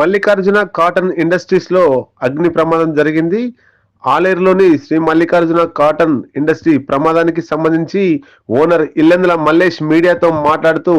Mallikarjuna cotton ఇండస్ట్రీస్లో అగ్ని ప్రమాదం జరిగింది. ఆలేరులోని శ్రీ మల్లికార్జున కాటన్ ఇండస్ట్రీ ప్రమాదానికి సంబంధించి ఓనర్ ఇల్లెందుల మల్లేష్ మీడియాతో మాట్లాడుతూ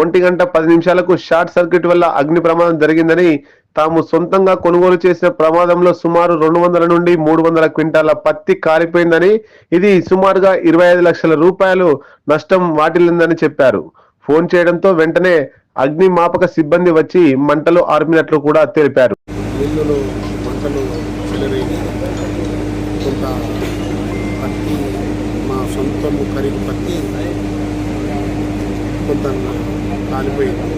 ఒంటి గంట పది నిమిషాలకు షార్ట్ సర్క్యూట్ వల్ల అగ్ని ప్రమాదం జరిగిందని తాము సొంతంగా కొనుగోలు చేసిన ప్రమాదంలో సుమారు రెండు వందల నుండి మూడు వందల క్వింటాల పత్తి కాలిపోయిందని ఇది సుమారుగా ఇరవై ఐదు లక్షల రూపాయలు నష్టం వాటిల్లిందని చెప్పారు. ఫోన్ చేయడంతో వెంటనే అగ్నిమాపక సిబ్బంది వచ్చి మంటలు ఆర్పినట్లు కూడా తెలిపారు. మిల్లులో మంటలు చెలరేగి కొంత పత్తి మా సొంతము ఖరీదు పత్తి కొంత కాలిపోయింది.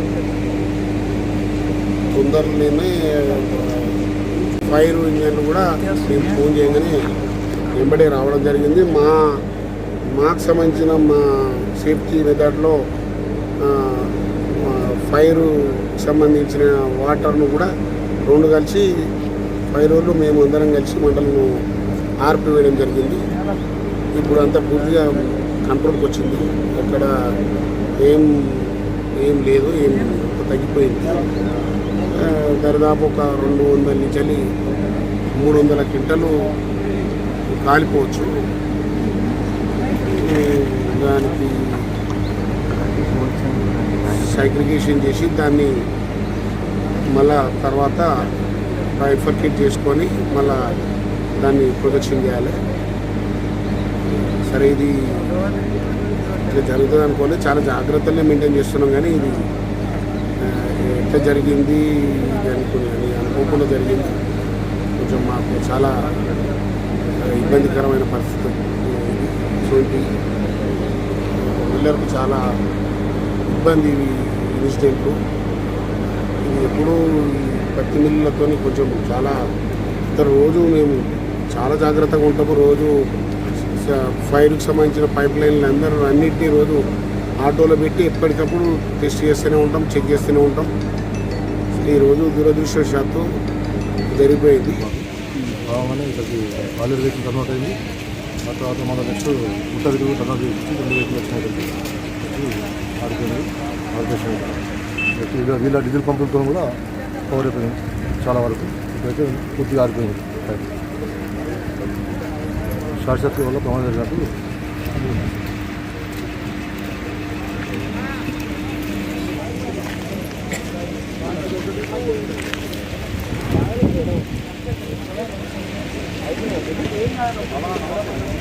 తొందరలోనే ఫైర్ ఇంజన్ కూడా మేము ఫోన్ చేయగానే వెంబడే రావడం జరిగింది. మా మాకు సంబంధించిన మా సేఫ్టీ మెథడ్లో పైరు సంబంధించిన వాటర్ను కూడా రెండు కలిసి ఫైర్ రోజులు మేము అందరం కలిసి మంటలను ఆర్పివేయడం జరిగింది. ఇప్పుడు అంతా పూర్తిగా కంట్రోల్కి వచ్చింది. అక్కడ ఏం ఏం లేదు ఏం తగ్గిపోయింది. దరిదాపు ఒక రెండు వందల నుంచి మూడు వందల క్వింటలు కాలిపోవచ్చు. దానికి సైగ్రిగేషన్ చేసి దాన్ని మళ్ళా తర్వాత బైఫర్కేట్ చేసుకొని మళ్ళా దాన్ని ప్రొజెక్షన్ చేయాలి. సరే ఇది ఇట్లా జరుగుతుంది అనుకోండి చాలా జాగ్రత్తలే మెయింటైన్ చేస్తున్నాం కానీ ఇది ఎట్లా జరిగింది ఇది అనుకుని అనుకోకుండా జరిగింది కొంచెం మాకు చాలా ఇబ్బందికరమైన పరిస్థితి. ఇటువంటి పిల్లలకు చాలా ఇబ్బంది ఇవి ఇన్సిడెంట్లు ఇది ఎప్పుడూ పత్తి మిల్లులతో కొంచెం చాలా ఇంత రోజు మేము చాలా జాగ్రత్తగా ఉంటాము. రోజు ఫైర్కి సంబంధించిన పైప్ లైన్లు అందరూ అన్నింటినీ రోజు ఆటోలో పెట్టి ఎప్పటికప్పుడు టెస్ట్ చేస్తూనే ఉంటాం చెక్ చేస్తూనే ఉంటాం. ఈరోజు దురదృష్టవశాత్తు జరిగిపోయింది. బాగానే ఇక్కడికి ఆలూరు వెహికల్ కన్వర్ట్ అయింది. ఆ తర్వాత మన నెక్స్ట్ ఉత్తర దిగువ కన్వర్ట్ చేసి రెండు వెహికల్ వచ్చినాయి ఆడుతుంది ఆలోచన వీళ్ళ వీళ్ళ డీజిల్ పంపులతో కూడా కవర్ అయిపోయింది చాలా వరకు ఇప్పుడైతే పూర్తిగా ఆడిపోయింది షార్ట్ సర్క్యూట్ వల్ల ప్రమాదం జరిగినట్టు Thank you.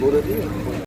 Burası